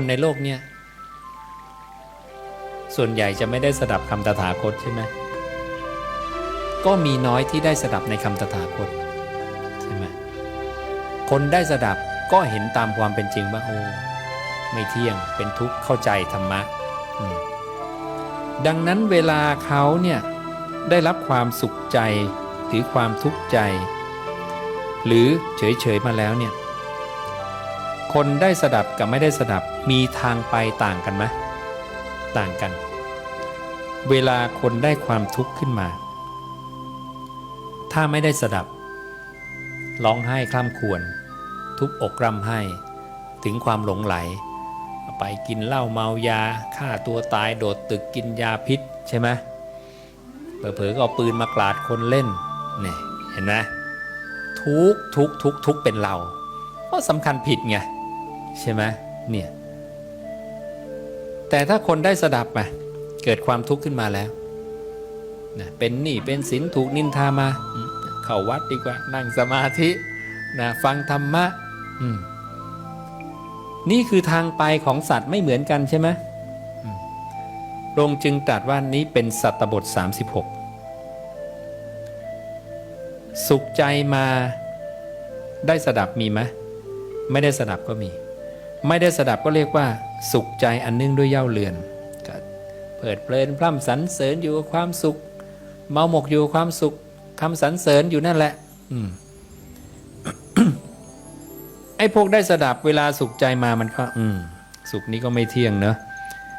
คนในโลกเนี่ยส่วนใหญ่จะไม่ได้สดับคำตถาคตใช่ไหมก็มีน้อยที่ได้สดับในคำตถาคตใช่ไหมคนได้สดับก็เห็นตามความเป็นจริงว่าโอ้ไม่เที่ยงเป็นทุกข์เข้าใจธรรมะดังนั้นเวลาเขาเนี่ยได้รับความสุขใจหรือความทุกข์ใจ หรือเฉยๆมาแล้วเนี่ย คนได้สดับกับไม่ได้สดับมีทางไปต่างกันไหมต่างกัน เวลาคนได้ความทุกข์ขึ้นมา ถ้าไม่ได้สดับ ร้องไห้คล่ำควร ทุบอกร่ำไห้ ถึงความหลงไหล ไปกินเหล้าเมายาฆ่าตัวตายโดดตึกกินยาพิษใช่ไหมเผลอๆก็เอาปืนมากราดคนเล่นเนี่ยเห็นไหมทุกทุกทุกทุกเป็นเราก็สำคัญผิดไง ใช่ไหมเนี่ยแต่ถ้าคนได้สดับมาเกิดความทุกข์ขึ้นมาแล้วนะเป็นหนี้เป็นสินถูกนินทามา เข้าวัดดีกว่านั่งสมาธินะฟังธรรมะมนี่คือทางไปของสัตว์ไม่เหมือนกันใช่ไหมอืมพระองค์จึงตรัสว่านี้เป็นสัตตบท 36 สุขใจมาได้สดับมีไหมไม่ได้สดับก็มี ไม่ได้สดับก็เรียกว่า สุขใจอันเนื่องด้วยเย่าเรือนก็เพลิดเพลินพร่ำสรรเสริญอยู่กับความสุข เมาหมกอยู่กับความสุขคำสรรเสริญอยู่นั่นแหละ อืมไอ้พวกได้สดับเวลาสุขใจมามันก็ อืม สุขนี้ก็ไม่เที่ยงเนอะ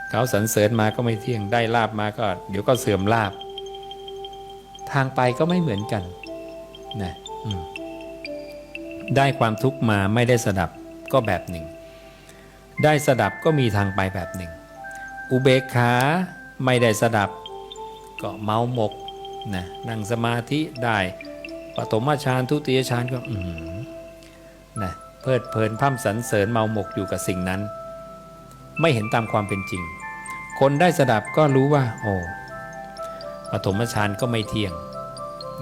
เขาสรรเสริญมาก็ไม่เที่ยงได้ลาบมาก็ เดี๋ยวก็เสื่อมลาบ ทางไปก็ไม่เหมือนกันนะได้ความทุกข์มาไม่ได้สดับก็แบบหนึ่ง ได้สดับก็มีทางไปแบบหนึ่ง อุเบกขาไม่ได้สดับ ก็เมาหมกนะนั่งสมาธิได้ปฐมฌานทุติยฌานก็อืนะเพลิดเพลินพร่ำสรรเสริญเมาหมกอยู่กับสิ่งนั้น ไม่เห็นตามความเป็นจริง คนได้สดับก็รู้ว่า โอ้ปฐมฌานก็ไม่เที่ยง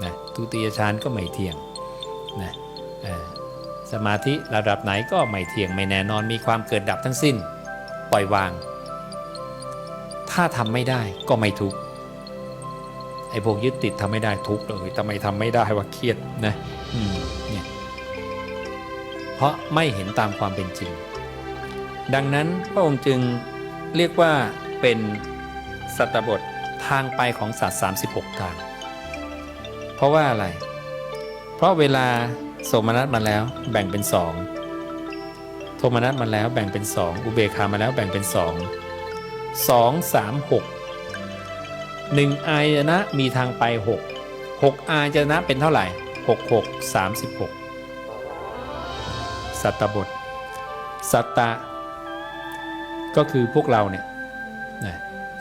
นะทุติยฌานก็ไม่เที่ยงนะ สมาธิระดับไหนก็ไม่เที่ยงไม่แน่นอนมีความเกิดดับทั้งสิ้น ปล่อยวาง ถ้าทำไม่ได้ก็ไม่ทุกข์ไอ้พวกยึดติดทำไม่ได้ทุกข์เลยทำไมทำไม่ได้ว่าเครียดนะอืมเนี่ยเพราะไม่เห็นตามความเป็นจริง ดังนั้นพระองค์จึงเรียกว่าเป็นสัตบททางไปของสัตว์36 ทาง เพราะว่าอะไร เพราะเวลา โสมนัสมาแล้วแบ่งเป็นสองโทมนัสมาแล้วแบ่งเป็นสองอุเบกามาแล้วแบ่งเป็นสองสองสามหกหนึ่งอายนะมีทางไปหกหกอายนะเป็นเท่าไหร่หกหกสามสิบหกสัตตบท สัตตะ ก็คือพวกเราเนี่ย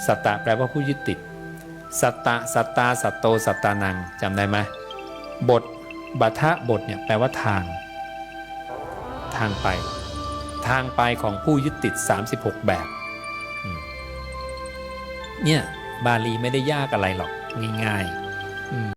สัตตะแปลว่าผู้ยึดติด สัตตะ สัตตา สัตโต สัตตานังจำได้ไหมบท บัทะบทเนี่ยแปลว่าทาง ทางไป ทางไปของผู้ยึดติด 36 แบบเนี่ยบาลีไม่ได้ยากอะไรหรอกง่ายๆ